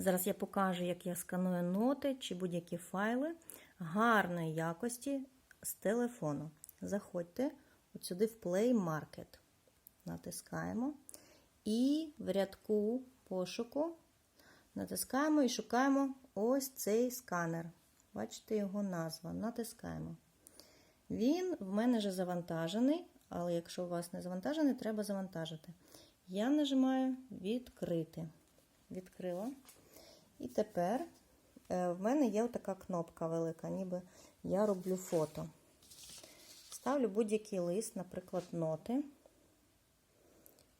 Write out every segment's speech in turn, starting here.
Зараз я покажу, як я сканую ноти чи будь-які файли гарної якості з телефону. Заходьте от сюди в Play Market. Натискаємо. І в рядку пошуку натискаємо і шукаємо ось цей сканер. Бачите його назва. Натискаємо. Він в мене вже завантажений, але якщо у вас не завантажений, треба завантажити. Я нажимаю відкрити. Відкрила. І тепер е, в мене є така кнопка велика, ніби я роблю фото. Ставлю будь-який лист, наприклад, ноти.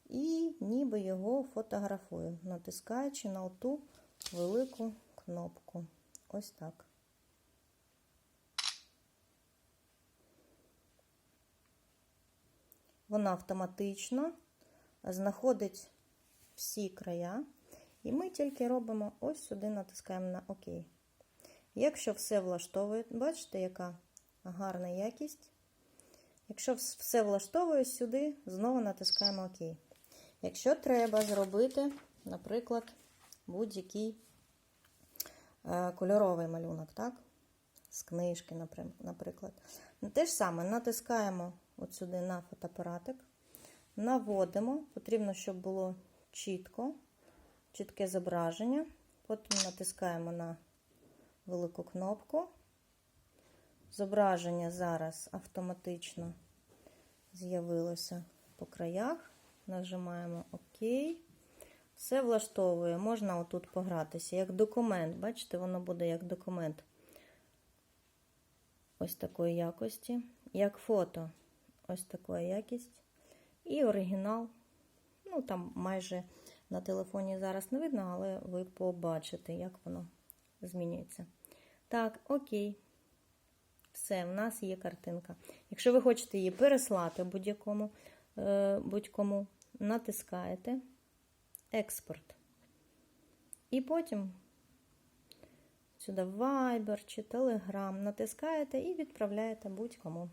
І ніби його фотографую, натискаючи на ту велику кнопку. Ось так. Вона автоматично знаходить всі края, і ми тільки робимо ось сюди натискаємо на ОК. Якщо все влаштовує, бачите, яка гарна якість. Якщо все влаштовує сюди, знову натискаємо ОК. Якщо треба зробити, наприклад, будь-який е, кольоровий малюнок, так? з книжки, наприклад. Те ж саме натискаємо от сюди на фотоапаратик, наводимо, потрібно, щоб було чітко, чітке зображення. Потім натискаємо на велику кнопку. Зображення зараз автоматично з'явилося по краях. Нажимаємо ОК. Все влаштовує. Можна отут погратися, як документ. Бачите, воно буде як документ ось такої якості, як фото, ось така якість. І оригінал. Ну, там майже на телефоні зараз не видно, але ви побачите, як воно змінюється. Так, окей. Все, в нас є картинка. Якщо ви хочете її переслати будь-якому, будь-кому, натискаєте експорт. І потім сюди Viber чи Telegram натискаєте і відправляєте будь-кому.